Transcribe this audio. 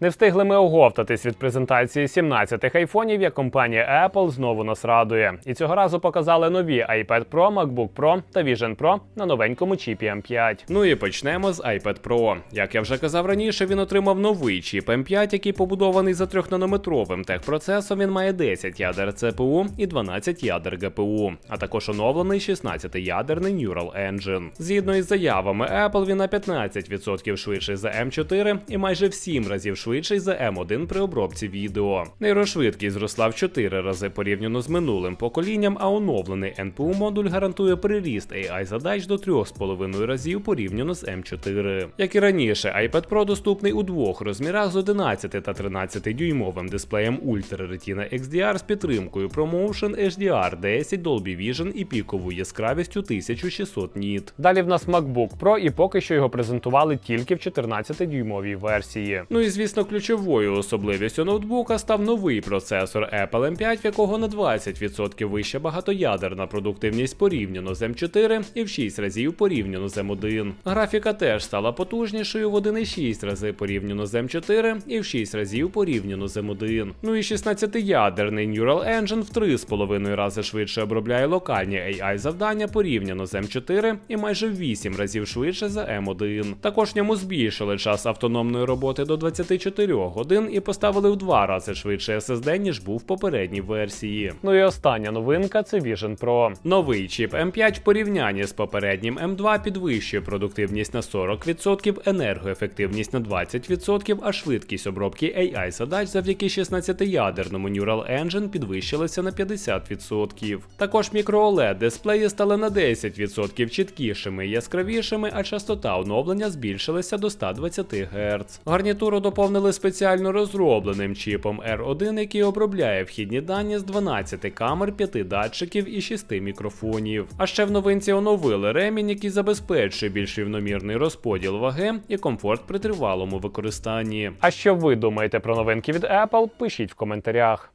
Не встигли ми оговтатись від презентації 17-х айфонів, як компанія Apple знову нас радує. І цього разу показали нові iPad Pro, MacBook Pro та Vision Pro на новенькому чіпі M5. Ну і почнемо з iPad Pro. Як я вже казав раніше, він отримав новий чіп M5, який побудований за 3-нанометровим техпроцесом. Він має 10 ядер CPU і 12 ядер GPU, а також оновлений 16-ядерний Neural Engine. Згідно із заявами Apple, він на 15% швидший за M4 і майже в 7 разів швидший за M1 при обробці відео. Нейрошвидкість зросла в 4 рази порівняно з минулим поколінням, а оновлений NPU модуль гарантує приріст AI задач до 3,5 разів порівняно з M4. Як і раніше, iPad Pro доступний у двох розмірах з 11 та 13 дюймовим дисплеєм Ultra Retina XDR з підтримкою ProMotion HDR 10 Dolby Vision і піковою яскравістю 1600 ніт. Далі в нас MacBook Pro, і поки що його презентували тільки в 14-дюймовій версії. Ну і звісно, ключовою особливістю ноутбука став новий процесор Apple M5, в якого на 20% вища багатоядерна продуктивність порівняно з M4 і в 6 разів порівняно з M1. Графіка теж стала потужнішою в 1,6 рази порівняно з M4 і в 6 разів порівняно з M1. Ну і 16-ядерний Neural Engine в 3,5 рази швидше обробляє локальні AI завдання порівняно з M4 і майже в 8 разів швидше за M1. Також в ньому збільшили час автономної роботи до 24 годин і поставили в два рази швидше SSD, ніж був в попередній версії. Ну і остання новинка це Vision Pro. Новий чіп M5 в порівнянні з попереднім M2 підвищує продуктивність на 40%, енергоефективність на 20%, а швидкість обробки AI задач завдяки 16-ядерному Neural Engine підвищилася на 50%. Також мікро-OLED дисплеї стали на 10% чіткішими і яскравішими, а частота оновлення збільшилася до 120 Гц. Гарнітуру доповнили спеціально розробленим чіпом R1, який обробляє вхідні дані з 12 камер, 5 датчиків і 6 мікрофонів. А ще в новинці оновили ремінь, який забезпечує більш рівномірний розподіл ваги і комфорт при тривалому використанні. А що ви думаєте про новинки від Apple? Пишіть в коментарях.